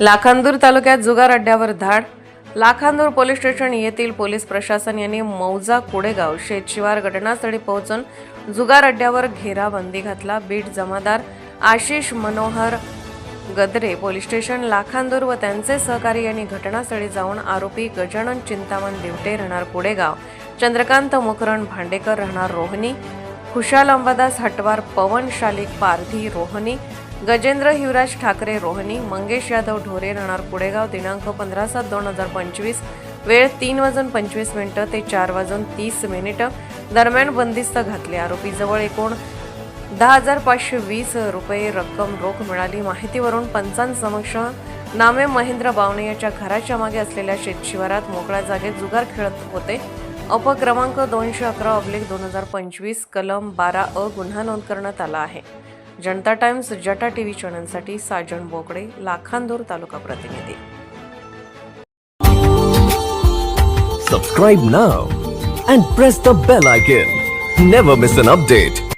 लाखांदूर तालुक्यात जुगार अड्ड्यावर धाड. लाखांदूर पोलीस स्टेशन येथील पोलीस प्रशासन यांनी मौजा कोडेगाव शेतशिवार घटनास्थळी पोहोचून जुगार अड्ड्यावर घेराबंदी घातला. बीट जमादार आशिष मनोहर गद्रे पोलीस स्टेशन लाखांदूर व त्यांचे सहकारी यांनी घटनास्थळी जाऊन आरोपी गजानन चिंतामण दिवटे राहणार कोडेगाव. चंद्रकांत मुकरण भांडेकर राहणार रोहनी. खुशाल अंबादास हटवार पवन शालिक पारधी रोहनी. गजेंद्र हिवराज ठाकरे रोहनी मंगेश यादव ढोरे राहणार कुडेगाव दिनांक पंधरा सात दोन हजार पंचवीस. वेळ तीन वाजून पंचवीस मिनिटं ते चार वाजून तीस मिनिटं. दरम्यान बंदिस्त घातले आरोपीजवळ एकूण दहा हजार पाचशे वीस रुपये रक्कम रोख मिळाली. माहितीवरून पंचांसमक्ष नामे महेंद्र बावणे याच्या घराच्या मागे असलेल्या शेतशिवारात मोकळ्या जागेत जुगार खेळत होते. अपक्रमांक दोनशे अकरा ऑब्लिक दोन हजार पंचवीस कलम बारा अ गुन्हा नोंद करण्यात आला आहे. जनता टाइम्स जटा टीव्ही चॅनलसाठी साजन बोकडे लाखांदूर तालुका प्रतिनिधी subscribe now and press the bell icon never miss an update